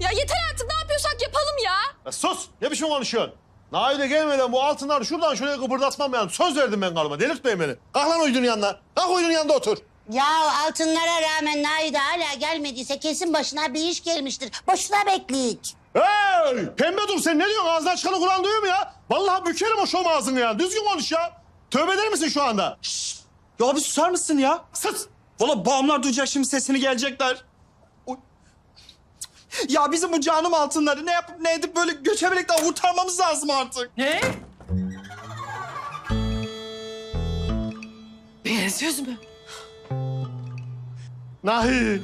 Ya yeter artık ne yapıyorsak yapalım ya. Ya sus! Ne biçim konuşuyorsun? Naide gelmeden bu altınları şuradan şuraya kıpırdatmam yani. Söz verdim ben karıma. Delirtmeyin beni. Kalk lan uydunun yanına. Kalk uydunun yanında otur. Ya altınlara rağmen Naide hala gelmediyse kesin başına bir iş gelmiştir. Boşuna bekleyik. Hey! Pembe dur sen ne diyorsun? Ağzından çıkanı Kur'an duyuyor mu ya? Vallahi bükerim o şom ağzını ya. Düzgün konuş ya. Tövbe eder misin şu anda? Ya bir susar mısın ya? Sus! Valla bağımlar duyacak şimdi sesini gelecekler. Ya bizim bu canım altınları ne yapıp ne edip böyle göçebelikten kurtarmamız lazım artık. Ne? Benziyoruz mu? Nahi!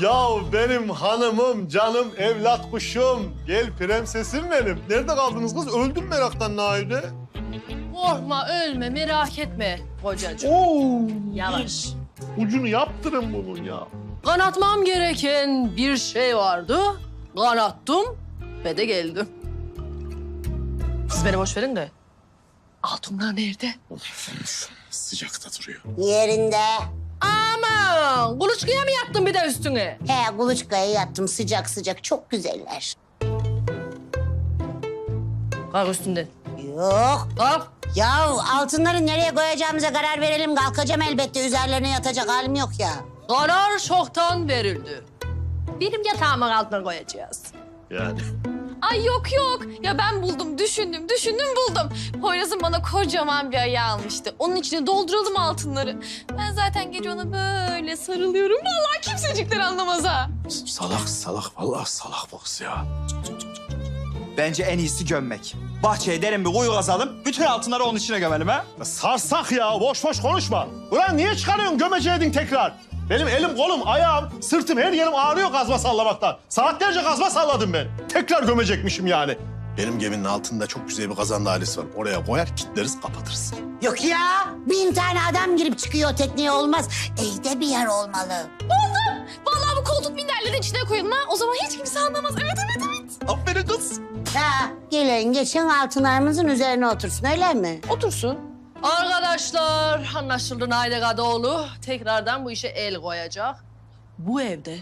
Ya benim hanımım, canım, evlat kuşum. Gel prensesim benim. Nerede kaldınız kız? Öldüm meraktan Nahide. Korkma ölme merak etme kocacığım. Oo! Yavaş. Ucunu yaptırın bunun ya. Kanatmam gereken bir şey vardı. Kanattım ve de geldim. Siz beni boş verin de. Altınlar nerede? Sıcakta duruyor. Yerinde. Aman kuluçkaya mı yattın bir de üstüne? He kuluçkaya yattım sıcak sıcak çok güzeller. Kalk üstünden. Yok. Kalk. Ya altınları nereye koyacağımıza karar verelim. Kalkacağım elbette üzerlerine yatacak halim yok ya. Karar çoktan verildi. Benim yatağımın altına koyacağız. Yani. Ay yok yok. Ya ben buldum, düşündüm, düşündüm buldum. Poyraz'ın bana kocaman bir ayağı almıştı. Onun içine dolduralım altınları. Ben zaten gece ona böyle sarılıyorum. Vallahi kimsecikler anlamaz ha. Salak salak vallahi salak bu kız ya. Bence en iyisi gömmek. Bahçeye derin bir kuyu kazalım. Bütün altınları onun içine gömelim ha. Sarsak ya boş boş konuşma. Ulan niye çıkarıyorsun gömeceydin tekrar? Benim elim kolum ayağım sırtım her yerim ağrıyor kazma sallamaktan. Saatlerce kazma salladım ben. Tekrar gömecekmişim yani. Benim geminin altında çok güzel bir kazan dairesi var. Oraya koyar kilitleriz kapatırız. Yok ya. Bin tane adam girip çıkıyor tekneye olmaz. Evde bir yer olmalı. Vallahi bu koltuk minderlerin içine koyalım ha. O zaman hiç kimse anlamaz. Evet evet evet. Aferin kız. Ha, gelen geçen altınlarımızın üzerine otursun öyle mi? Otursun. Arkadaşlar anlaşıldı Naide Kadıoğlu tekrardan bu işe el koyacak. Bu evde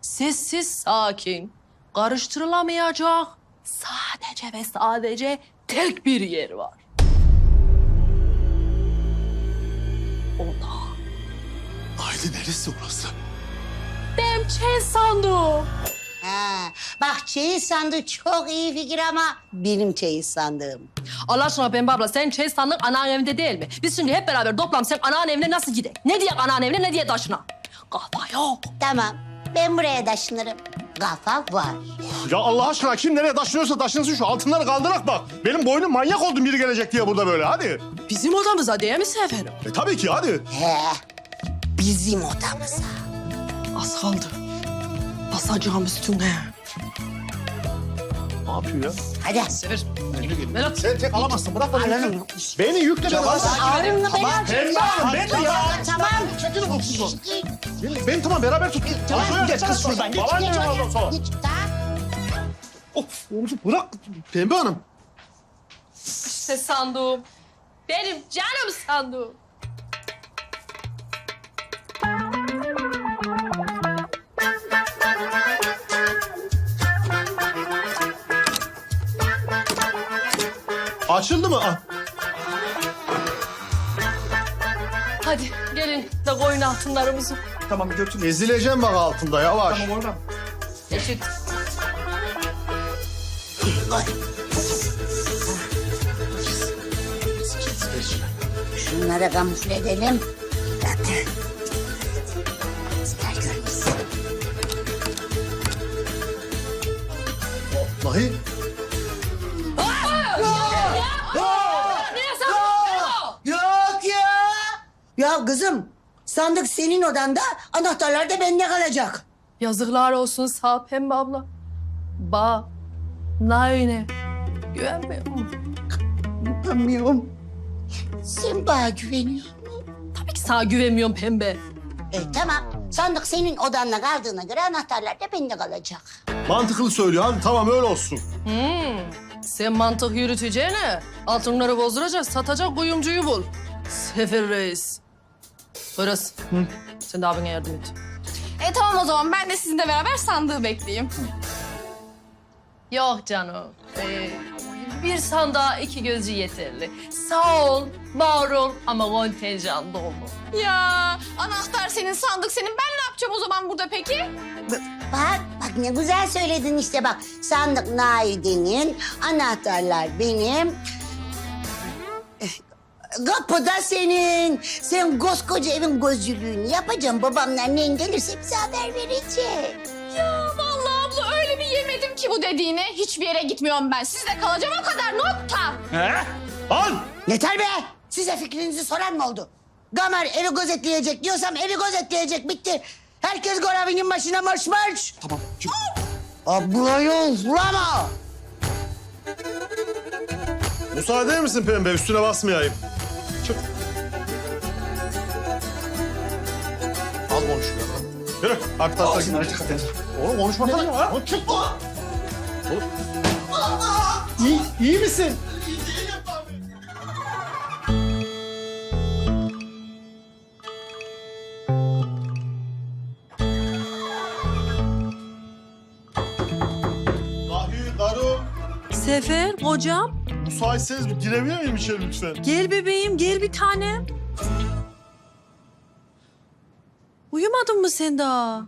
sessiz sakin karıştırılamayacak sadece ve sadece tek bir yer var. Oda. Haydi neresi orası? Benim çeyiz sandığım. Ha, bak çeyiz sandığı çok iyi fikir ama benim çeyiz sandığım. Allah aşkına Pembe abla sen çeyiz sandığın anneannenin evinde değil mi? Biz şimdi hep beraber toplam sen anneannenin evine nasıl gidelim? Ne diye anneannenin evine ne diye taşına? Kafa yok. Tamam, ben buraya taşınırım. Kafa var. Ya Allah aşkına kim nereye taşınıyorsa taşınsın şu altınları kaldırak bak. Benim boynum manyak oldum biri gelecek diye burada böyle hadi. Bizim odamıza değil mi Seferim? E tabii ki hadi. He, bizim odamıza. Az kaldı. Basacağım üstüne. Ne yapıyor ya? Hadi. Sefer. Velat. Sen tek alamazsın bırak beni. Beni yükle beni. Ağrımla beraber. Pembe Hanım ben de ya. Tamam. Çekil kokusu. Beni, beni tamam beraber tut. Tamam, geç kız şuradan, geç. Geç? Geç, tamam. Of oğlum bırak. Pembe Hanım. İşte sandığım. Benim canım sandığım. Açıldı mı? Ah. Hadi gelin de koyun altınlarımızı. Tamam götür. Ezileceğim bak altında yavaş. Tamam oradan. Eşit. Şunları kamufle edelim. Bizler kızım, sandık senin odanda, anahtarlar da bende kalacak. Yazıklar olsun sağ pembe abla. Ba. Naine. Güvenmiyor mu? Bilmiyorum. Sen bana güveniyor Tabii ki sana güvenmiyorum pembe. E tamam, sandık senin odanda kaldığına göre anahtarlar da bende kalacak. Mantıklı söylüyor. Hadi tamam öyle olsun. Hmm. Sen mantık yürüteceğine altınları bozduracak, satacak kuyumcuyu bul. Sefer reis. Poyraz. Sen de abine yardım et. E tamam o zaman ben de sizinle beraber sandığı bekleyeyim. Yok canım. Ee, bir sandığa iki gözcü yeterli. Sağ ol, var ol ama kontenjan dolu. Ya anahtar senin, sandık senin. Ben ne yapacağım o zaman burada peki? Bak, bak ne güzel söyledin işte bak. Sandık Naide'nin, anahtarlar benim. Eh, Kapı da senin. Sen koskoca evin gözcülüğünü yapacaksın. Babamla annen gelirse bize haber verecek. Ya vallahi abla öyle bir yemedim ki bu dediğini. Hiçbir yere gitmiyorum ben. Sizde kalacağım o kadar nokta. Al! Yeter be! Size fikrinizi soran mı oldu? Gamer evi gözetleyecek diyorsam evi gözetleyecek bitti. Herkes görevinin başına marş marş. Tamam. Çık. Abla yol. Müsaade eder misin pembe? Üstüne basmayayım. Az konuş ya. Yürü. Arka tarafta git. Oğlum konuşmasana ya. Oğlum çık. Oğlum. İyi, iyi misin? Sefer, kocam. müsaitseniz girebilir miyim içeri lütfen? Gel bebeğim, gel bir tanem. Uyumadın mı sen daha?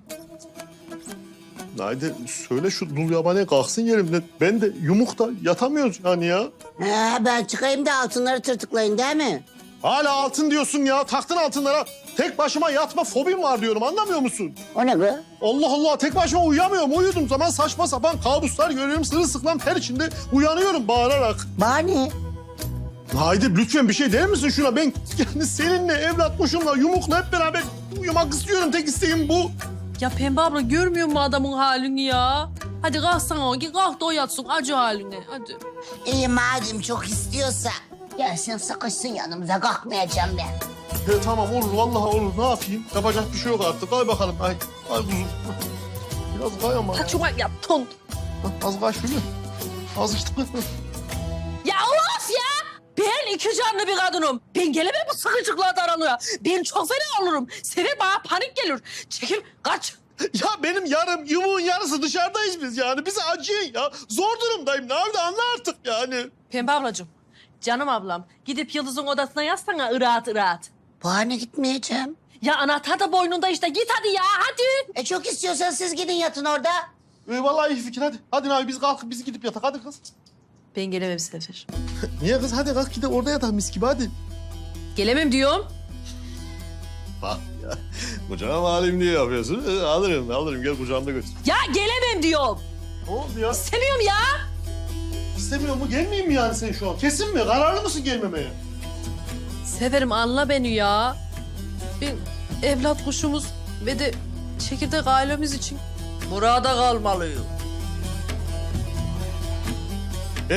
Haydi söyle şu dul yabani kalksın yerimden. Ben de yumuk da yatamıyoruz yani ya. Ha, ben çıkayım da altınları tırtıklayın değil mi? Hala altın diyorsun ya. Taktın altınlara. Tek başıma yatma fobim var diyorum anlamıyor musun? O ne be? Allah Allah tek başıma uyuyamıyorum. Uyuduğum zaman saçma sapan kabuslar görüyorum. Sırılsıklam ter içinde uyanıyorum bağırarak. Bani. Haydi lütfen bir şey der misin şuna? Ben yani seninle, evlat kuşumla, yumukla hep beraber uyumak istiyorum. Tek isteğim bu. Ya Pembe abla görmüyor mu adamın halini ya? Hadi kalksana o, git kalk da o yatsın acı haline, hadi. İyi madem çok istiyorsa. Gelsin sıkışsın yanımıza kalkmayacağım ben. He, tamam olur vallahi olur. Ne yapayım? Yapacak bir şey yok artık. Kay bakalım. Ay, ay kuzum. Biraz kay ama. Saçma yat ton. Az kay şöyle. Az işte. Ben iki canlı bir kadınım. Ben gelemem bu sıkıcıklardan aralıyor. Ben çok fena olurum. Sefer bana panik gelir. Çekil, kaç. Ya benim yarım yumuğun yarısı dışarıdayız biz yani. Bize acıyın ya. Zor durumdayım. Nerede anla artık yani. Pembe ablacığım, canım ablam. Gidip Yıldız'ın odasına yazsana ıraat ıraat. Bani gitmeyeceğim. Ya anahtar da boynunda işte. Git hadi ya, hadi. E çok istiyorsanız siz gidin yatın orada. Ee, vallahi iyi fikir hadi. Hadi abi biz kalkıp biz gidip yatak hadi kız. Ben gelemem Sefer. Niye kız hadi kalk gidelim orada yatak mis gibi hadi. Gelemem diyorum. Bak ya. Kucağım halim diye yapıyorsun. Ee, alırım alırım gel kucağımda götür. Ya gelemem diyorum. Ne oldu ya? İstemiyorum ya. İstemiyor mu? Gelmeyeyim mi yani sen şu an? Kesin mi? Kararlı mısın gelmemeye? Severim anla beni ya. Ben evlat kuşumuz ve de çekirdek ailemiz için burada kalmalıyım.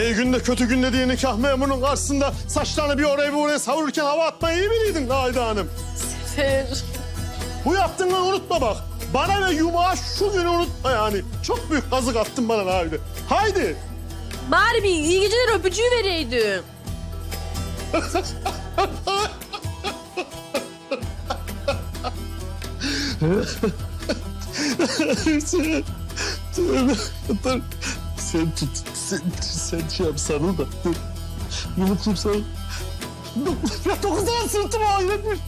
İyi günde kötü günde diye nikah memurunun karşısında saçlarını bir oraya bir oraya savururken hava atmayı iyi biliydin Naide Hanım. Sefer. Bu yaptığını unutma bak. Bana ve yumağa şu günü unutma yani. Çok büyük kazık attın bana Naide. Haydi. Bari bir iyi geceler öpücüğü vereydin. sen, tut. Sen, sen şey yap sarıl da. Yumukluğum sarıl. Ya dokuz tane sırtıma hayretmiş.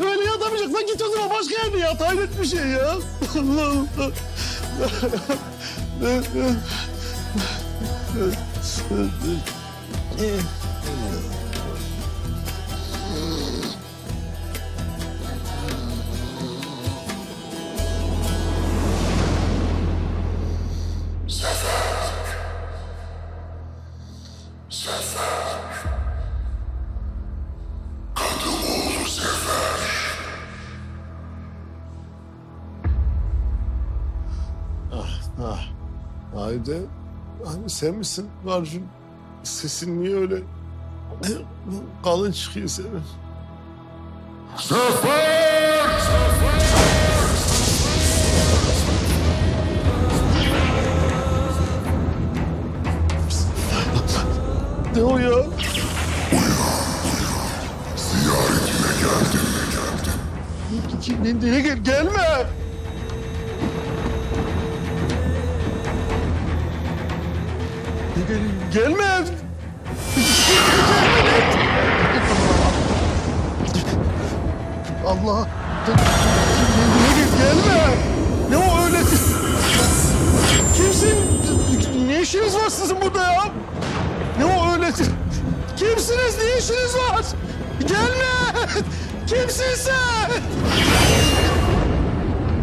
Öyle yatamayacaksan git o zaman başka yerde yat. Hayret bir şey ya. Allah Allah. Haydi. Hani sen misin Arjun? Sesin niye öyle kalın çıkıyor senin? Ne o ya? Ziyaretine geldim. Nereye gel? Gelme. Gelme. Allah. Gelme. Ne o öyle? Kimsin? Ne işiniz var sizin burada ya? Ne o öyle? Kimsiniz? Ne işiniz var? Gelme. Kimsin sen?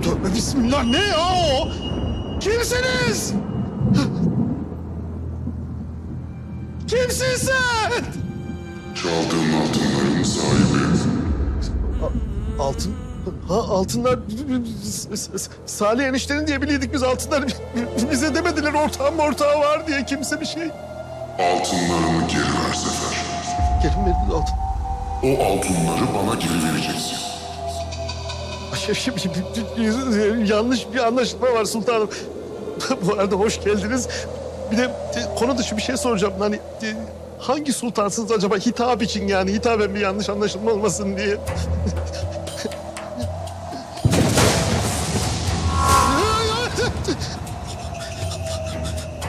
Tövbe bismillah. Ne ya o? Kimsiniz? Kimsin sen? Çaldığım altınların sahibi. Altın? Ha altınlar Salih eniştenin diye biliyorduk biz altınlar. Bize demediler ortağım ortağı var diye kimse bir şey. Altınlarımı geri ver Sefer. Gelin verin altın. O altınları bana geri vereceksin. Yanlış bir anlaşılma var sultanım. Bu arada hoş geldiniz. Bir de e, konu dışı bir şey soracağım. Hani e, hangi sultansınız acaba hitap için yani hitaben bir yanlış anlaşılma olmasın diye.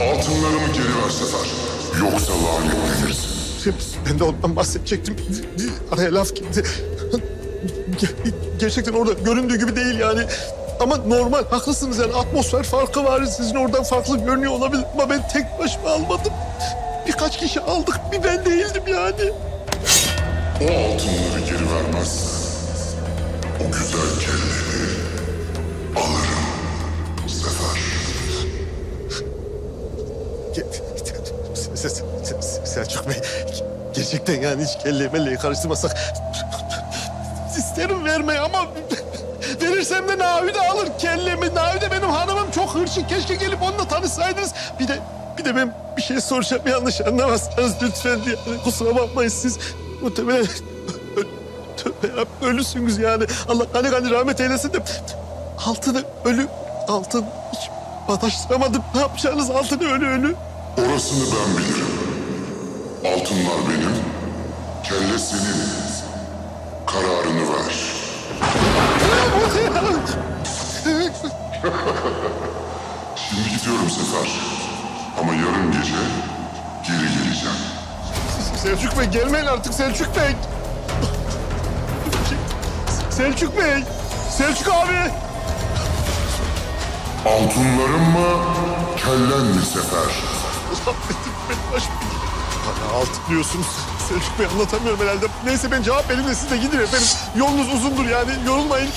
Altınlarımı geri ver Sefer. Yoksa lanetlenirsin. Ben de ondan bahsedecektim. Araya laf gitti. Gerçekten orada göründüğü gibi değil yani. Ama normal, haklısınız yani atmosfer farkı var. Sizin oradan farklı görünüyor olabilir ama ben tek başıma almadım. Birkaç kişi aldık, bir ben değildim yani. O altınları geri vermezsen o güzel kelleyi alırım Sefer. Se- se- se- Selçuk Bey, gerçekten yani hiç kelleyi melleyi karıştırmasak... İsterim vermeyi ama verirsem de Navide alır kellemi. Navide benim hanımım çok hırçın. Keşke gelip onunla tanışsaydınız. Bir de bir de ben bir şey soracağım yanlış anlamazsanız lütfen yani kusura bakmayın siz muhtemelen tövbe ölüsünüz yani. Allah gani gani rahmet eylesin de altını ölü altın hiç bataştıramadım. Ne yapacağınız altını ölü ölü. Orasını ben bilirim. Altınlar benim, kelle senin. Kararını ver. Şimdi gidiyorum Sefer. Ama yarın gece geri geleceğim. Selçuk Bey gelmeyin artık Selçuk Bey. Selçuk Bey. Selçuk abi. Altınlarım mı, kellen mi Sefer? Benim başım. Bana altın diyorsunuz. Selçuk Bey anlatamıyorum herhalde. Neyse ben cevap vereyim de siz de gidin efendim. Yolunuz uzundur yani yorulmayın.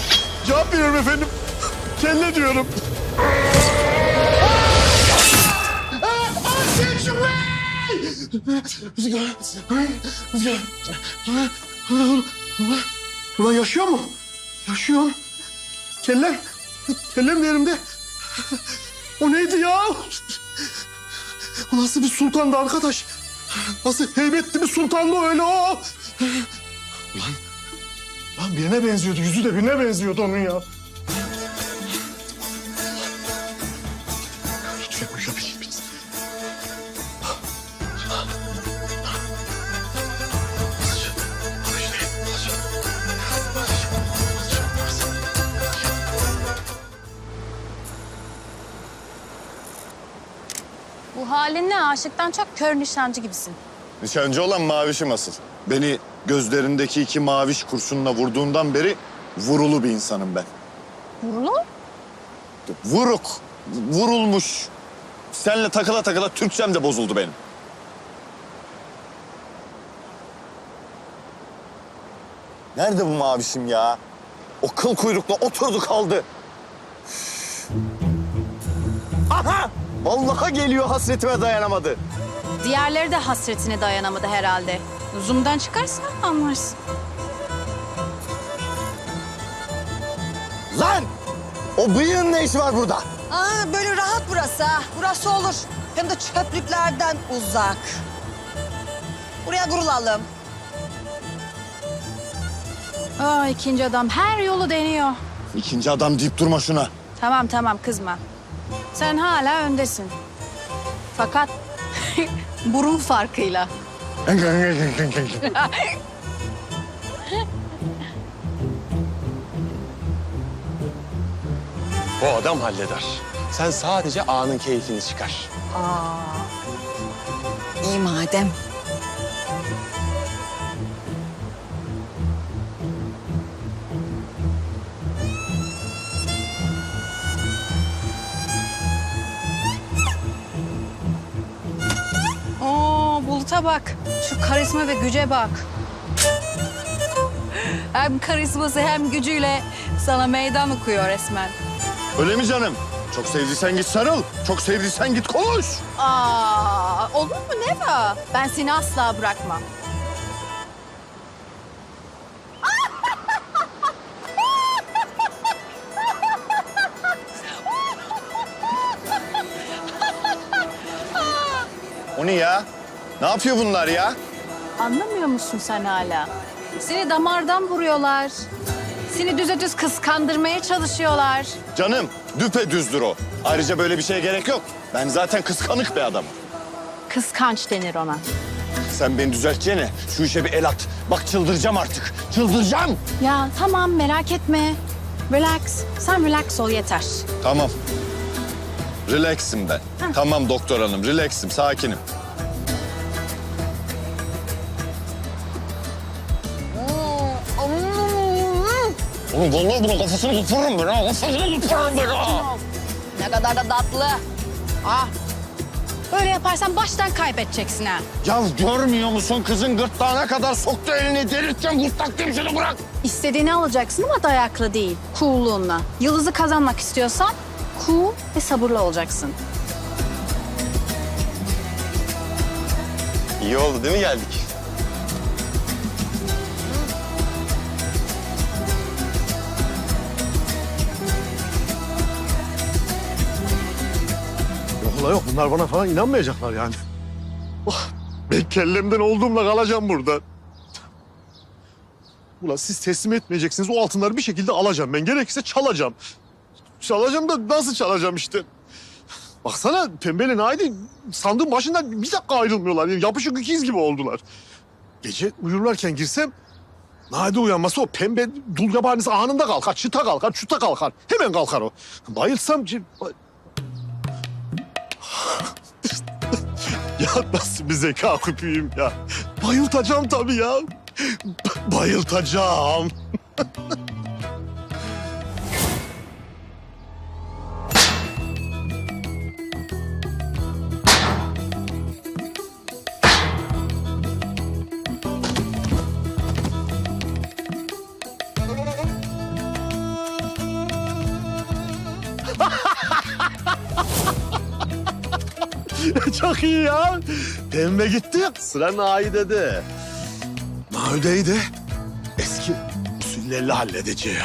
Cevap veriyorum efendim. Kelle diyorum. Rüzgar, Rüzgar. Ulan yaşıyor mu? Yaşıyor. Kellem, kellem de elimde. O neydi ya? O nasıl bir sultandı arkadaş? Nasıl heybetli bir sultandı öyle o? Lan, lan birine benziyordu. Yüzü de birine benziyordu onun ya. Halinle aşıktan çok kör nişancı gibisin. Nişancı olan mavişim asıl. Beni gözlerindeki iki maviş kurşunla vurduğundan beri vurulu bir insanım ben. Vurulu? Vuruk, vurulmuş. Seninle takıla takıla Türkçem de bozuldu benim. Nerede bu mavişim ya? O kıl kuyrukla oturdu kaldı. Aha! Vallahi geliyor hasretime dayanamadı. Diğerleri de hasretine dayanamadı herhalde. Zoom'dan çıkarsa anlarsın. Lan! O bıyığın ne işi var burada? Aa, böyle rahat burası ha. Burası olur. Hem de çöplüklerden uzak. Buraya kurulalım. Aa, ikinci adam her yolu deniyor. İkinci adam deyip durma şuna. Tamam tamam kızma. Sen hala öndesin. Fakat burun farkıyla. O adam halleder. Sen sadece anın keyfini çıkar. İyi madem. Bak. Şu karizma ve güce bak. Hem karizması hem gücüyle sana meydan okuyor resmen. Öyle mi canım? Çok sevdiysen git sarıl. Çok sevdiysen git konuş. Aa, olur mu Neva? Ben seni asla bırakmam. Ne yapıyor bunlar ya? Anlamıyor musun sen hala? Seni damardan vuruyorlar. Seni düze düz kıskandırmaya çalışıyorlar. Canım düpedüzdür o. Ayrıca böyle bir şeye gerek yok. Ben zaten kıskanık bir adamım. Kıskanç denir ona. Sen beni düzelteceğine şu işe bir el at. Bak çıldıracağım artık. Çıldıracağım. Ya tamam merak etme. Relax. Sen relax ol yeter. Tamam. Relaxim ben. Tamam doktor hanım, relaxim, sakinim. Oğlum vallahi bunun kafasını koparırım ben ha. Kafasını koparırım ben ha. Ne kadar da tatlı. Ah. Böyle yaparsan baştan kaybedeceksin ha. Ya görmüyor musun kızın gırtlağına kadar soktu elini delirteceğim gırtlak demişini bırak. İstediğini alacaksın ama dayakla değil, cool'luğunla. Yıldızı kazanmak istiyorsan cool ve sabırlı olacaksın. İyi oldu değil mi geldik? La yok bunlar bana falan inanmayacaklar yani. Oh, ben kellemden olduğumla kalacağım burada. Ulan siz teslim etmeyeceksiniz. O altınları bir şekilde alacağım. Ben gerekirse çalacağım. Çalacağım da nasıl çalacağım işte. Baksana pembeli Naidi sandığın başından bir dakika ayrılmıyorlar. Yani yapışık ikiz gibi oldular. Gece uyurlarken girsem Naide uyanması o pembe dul yabanisi anında kalkar. Çıta kalkar, çuta kalkar. Hemen kalkar o. Bayılsam... ya nasıl bir zeka küpüyüm ya. Bayıltacağım tabii ya. Bayıltacağım. Çok iyi ya. Pembe gitti. Sıra Naide'de. Naide'yi de eski usullerle halledeceğim.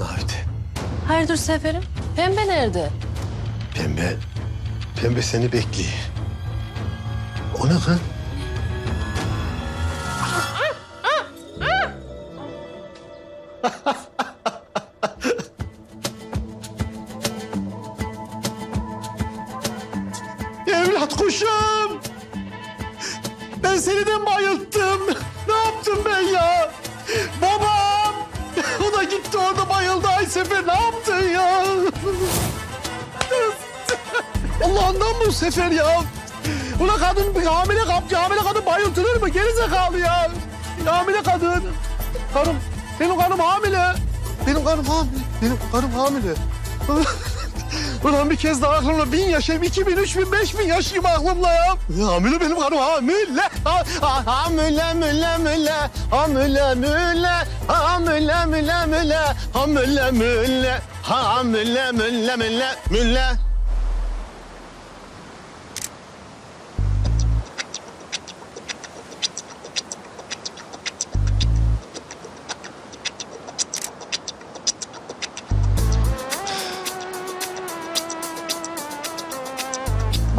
Naide, Hayırdır Seferim? Pembe nerede? pembe, pembe seni bekliyor. O ne kız? Evlat kuşum. Ben seni de bayılttım. Ne yaptım ben ya? Babam. O da gitti orada bayıldı Aysefer. Ne yaptın ya? Allah'ından bu sefer ya. Ulan kadın bir hamile kaptı. Hamile kadın bayıltılır mı? Gerizekalı ya. Hamile kadın. Karım. Benim karım hamile. Benim karım hamile. Benim karım hamile. Ulan bir kez daha aklımla bin yaşayayım. iki bin, üç bin, beş bin yaşayayım aklımla ya. ya hamile benim karım hamile. Ha, ha, hamile, müle, müle. Hamile, müle. Hamile, müle, müle. Hamile, müle. Hamile, müle, müle, müle.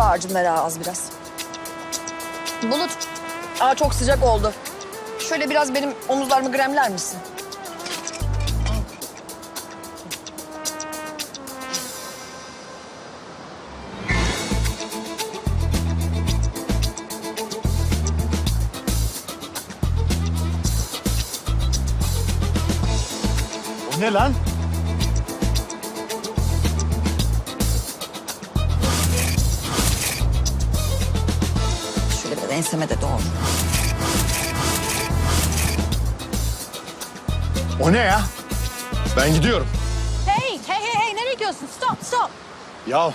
Bağırcım ver az biraz. Bulut. Aa çok sıcak oldu. Şöyle biraz benim omuzlarımı gremler misin? Ne lan? O ne ya? Ben gidiyorum. Hey, hey, hey, hey, nereye gidiyorsun? Stop, stop. Ya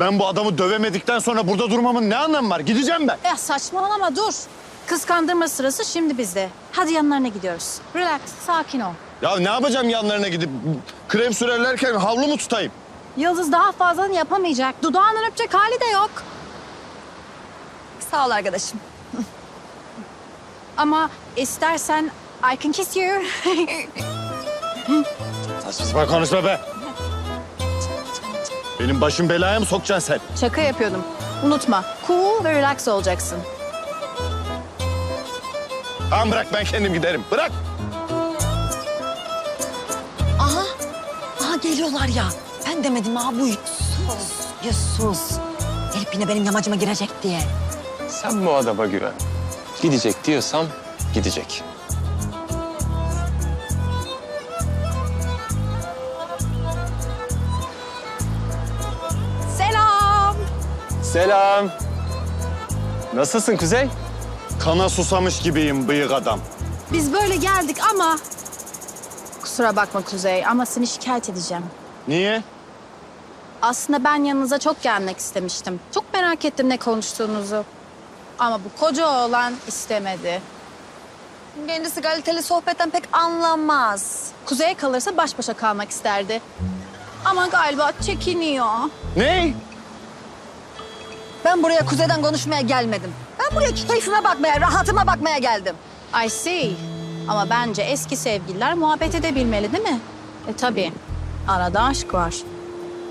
ben bu adamı dövemedikten sonra burada durmamın ne anlamı var? Gideceğim ben. Ya saçmalama dur. Kıskandırma sırası şimdi bizde. Hadi yanlarına gidiyoruz. Relax, sakin ol. Ya ne yapacağım yanlarına gidip krem sürerlerken havlu mu tutayım? Yıldız daha fazlasını yapamayacak. Dudağından öpecek hali de yok. Sağ ol arkadaşım. Ama istersen I can kiss you. Saçma konuşma be. Benim başım belaya mı sokacaksın sen? Şaka yapıyordum. Unutma, cool ve relax olacaksın. Tamam bırak ben kendim giderim. Bırak. Aha. Aha geliyorlar ya. Ben demedim ha bu sus. Ya sus. Elif yine benim yamacıma girecek diye. Sen bu adama güven. Gidecek diyorsam gidecek. Selam. Nasılsın Kuzey? Kana susamış gibiyim bıyık adam. Biz böyle geldik ama... Kusura bakma Kuzey ama seni şikayet edeceğim. Niye? Aslında ben yanınıza çok gelmek istemiştim. Çok merak ettim ne konuştuğunuzu. Ama bu koca oğlan istemedi. Kendisi kaliteli sohbetten pek anlamaz. Kuzey'e kalırsa baş başa kalmak isterdi. Ama galiba çekiniyor. Ne? Ben buraya kuzeyden konuşmaya gelmedim. Ben buraya keyfime bakmaya, rahatıma bakmaya geldim. I see. Ama bence eski sevgililer muhabbet edebilmeli değil mi? E tabii. Arada aşk var.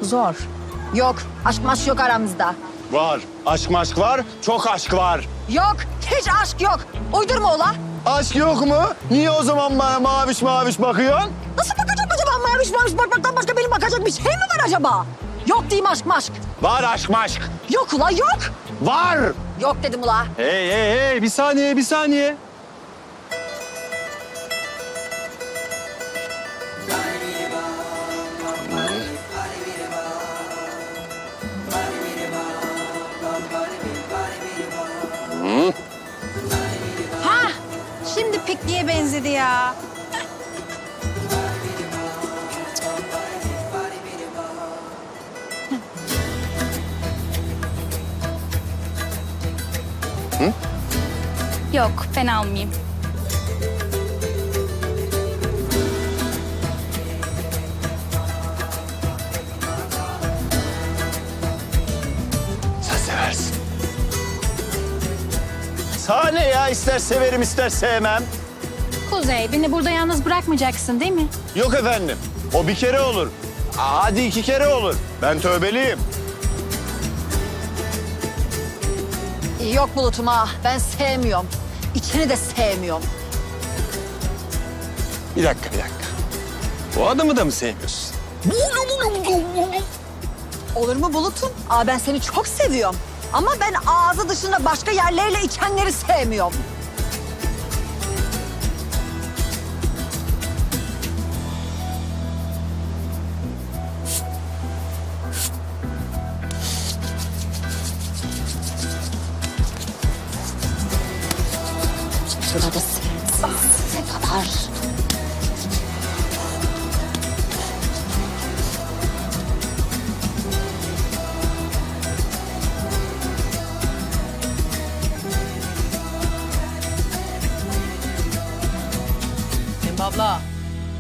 Zor. Yok, aşk maşk yok aramızda. Var. Aşk maşk var. Çok aşk var. Yok, hiç aşk yok. Uydurma ola. Aşk yok mu? Niye o zaman bana maviş maviş bakıyorsun? Nasıl bakacağım acaba? Maviş maviş bakmaktan başka benim bakacak bir şey mi var acaba? Yok diyeyim aşk maşk. Var aşk maşk. Yok ula yok. Var. Yok dedim ula. Hey hey hey bir saniye bir saniye. Ha! Şimdi pikniğe benzedi ya. Yok fena almayayım. Sen seversin. Sahne ya ister severim ister sevmem. Kuzey, beni burada yalnız bırakmayacaksın değil mi? Yok efendim. O bir kere olur. Aa, Hadi iki kere olur. Ben tövbeliyim. Yok bulutum ha. Ben sevmiyorum. İçini de sevmiyorum. Bir dakika bir dakika. Bu adamı da mı sevmiyorsun? Olur mu bulutum? Aa ben seni çok seviyorum. Ama ben ağzı dışında başka yerleriyle içenleri sevmiyorum.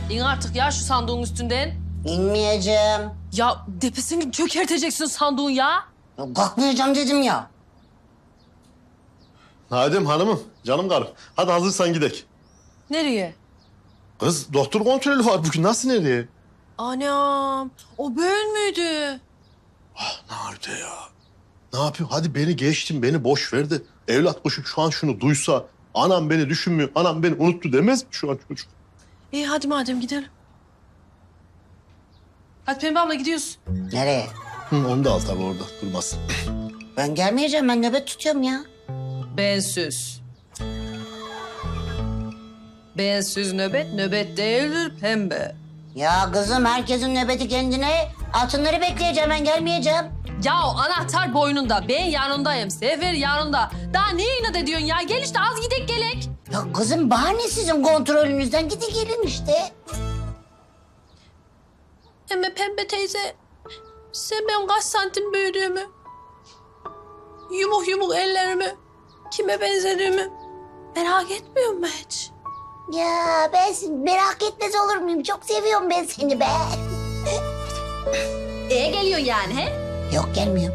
İn artık ya şu sandığın üstünden. İnmeyeceğim. Ya tepesini çökerteceksin sandığın ya. Kalkmayacağım dedim ya. Nadem hanımım, canım karım. Hadi hazırsan gidek. Nereye? Kız doktor kontrolü var bugün. Nasıl nereye? Anam o böğün müydü? Nerede ya? Ne yapıyor? Hadi beni geçtin, beni boş verdi. Evlat kuşu şu an şunu duysa, anam beni düşünmüyor, anam beni unuttu demez mi şu an çocuk? İyi hadi madem gidelim. Hadi Pembe abla gidiyoruz. Nereye? Hı, onu da al tabii orada durmasın. Ben gelmeyeceğim. Ben nöbet tutuyorum ya. Bensiz. Bensiz nöbet nöbet değildir pembe. Ya kızım herkesin nöbeti kendine. Altınları bekleyeceğim ben gelmeyeceğim. Ya anahtar boynunda, ben yanındayım, Sefer yanında. Daha ne inat ediyorsun ya? Gel işte az gidek gelek. Ya kızım bahane sizin kontrolünüzden. Gidin gelin işte. Ama Pembe teyze, sen ben kaç santim büyüdüğümü, yumuk yumuk ellerimi, kime benzediğimi merak etmiyor mu hiç? Ya ben seni merak etmez olur muyum? Çok seviyorum ben seni be. E geliyor yani he? Yok gelmiyor.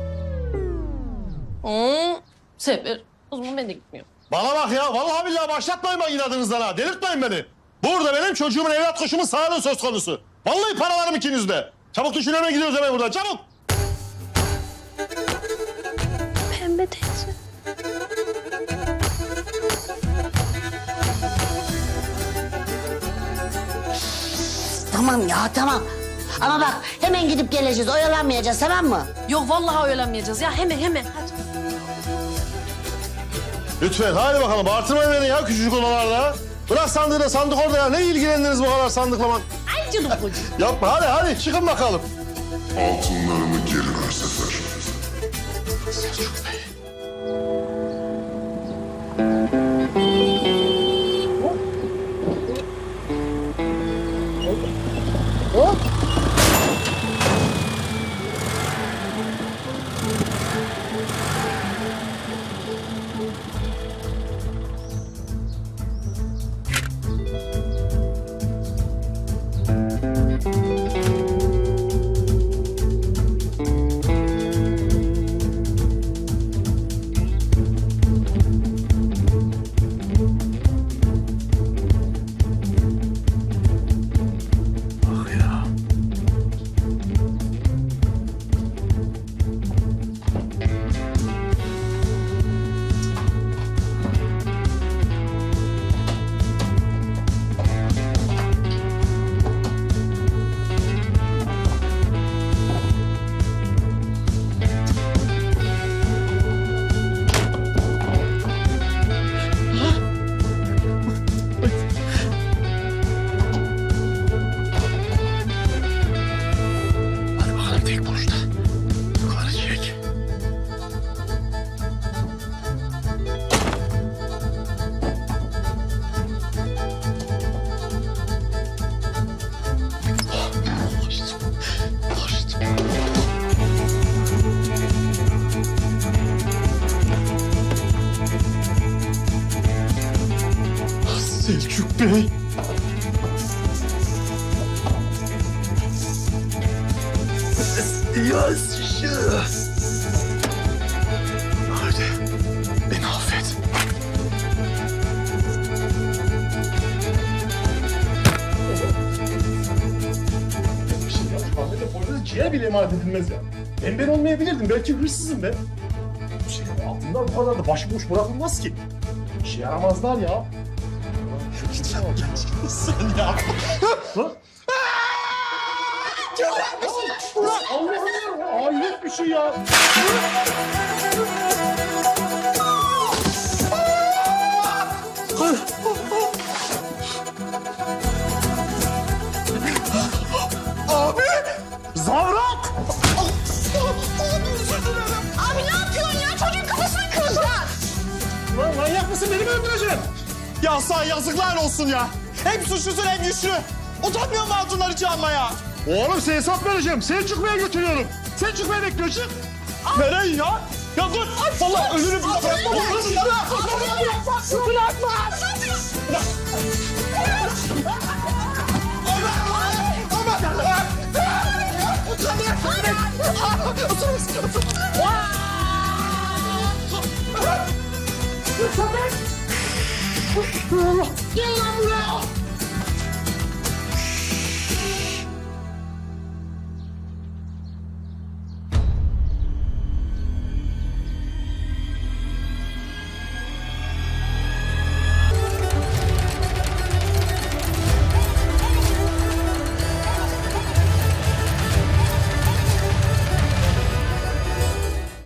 Hmm, Sefer, o zaman ben de gitmiyorum. Bana bak ya vallahi billahi başlatmayın bak inadınızdan ha. Delirtmeyin beni. Burada benim çocuğumun evlat koşumun sağlığı söz konusu. Vallahi paralarım ikinizde. Çabuk düşün hemen gidiyoruz hemen buradan çabuk. Pembe teyze. Tamam ya tamam. Ama bak hemen gidip geleceğiz. Oyalanmayacağız tamam mı? Yok vallahi öğrenmeyeceğiz ya hemen hemen hadi. Lütfen hadi bakalım artırmayın beni ya küçücük odalarda. Bırak sandığı da sandık orada ya. Ne ilgilendiniz bu kadar sandıklaman? Ay canım kocam. Yapma hadi hadi çıkın bakalım. Altınlarımı geri ver Sefer. Hadi Hadi. Beni affet. Ahmet'e polise ciğer bile emanet edilmez ya. Ben ben olmayabilirdim. Belki hırsızım ben. Bu şey altından bu kadar da başıboş bırakılmaz ki. İşe yaramazlar ya. Sen ya. Lan. ya. Şey ya. Zavrak! Abi ne yapıyorsun ya? Çocuğun kafasını kıracak. Lan manyak mısın? Beni mi öldüreceksin? Ya sana yazıklar olsun ya. Hem suçlusun hem güçlü. Utanmıyor mu altınları çalmaya? Oğlum size hesap vereceğim. Selçuk Bey'e götürüyorum. Selçuk Bey bekliyor. Çık. Nereye ya? Ya dur. Vallahi ölürüm. Gel lan buraya.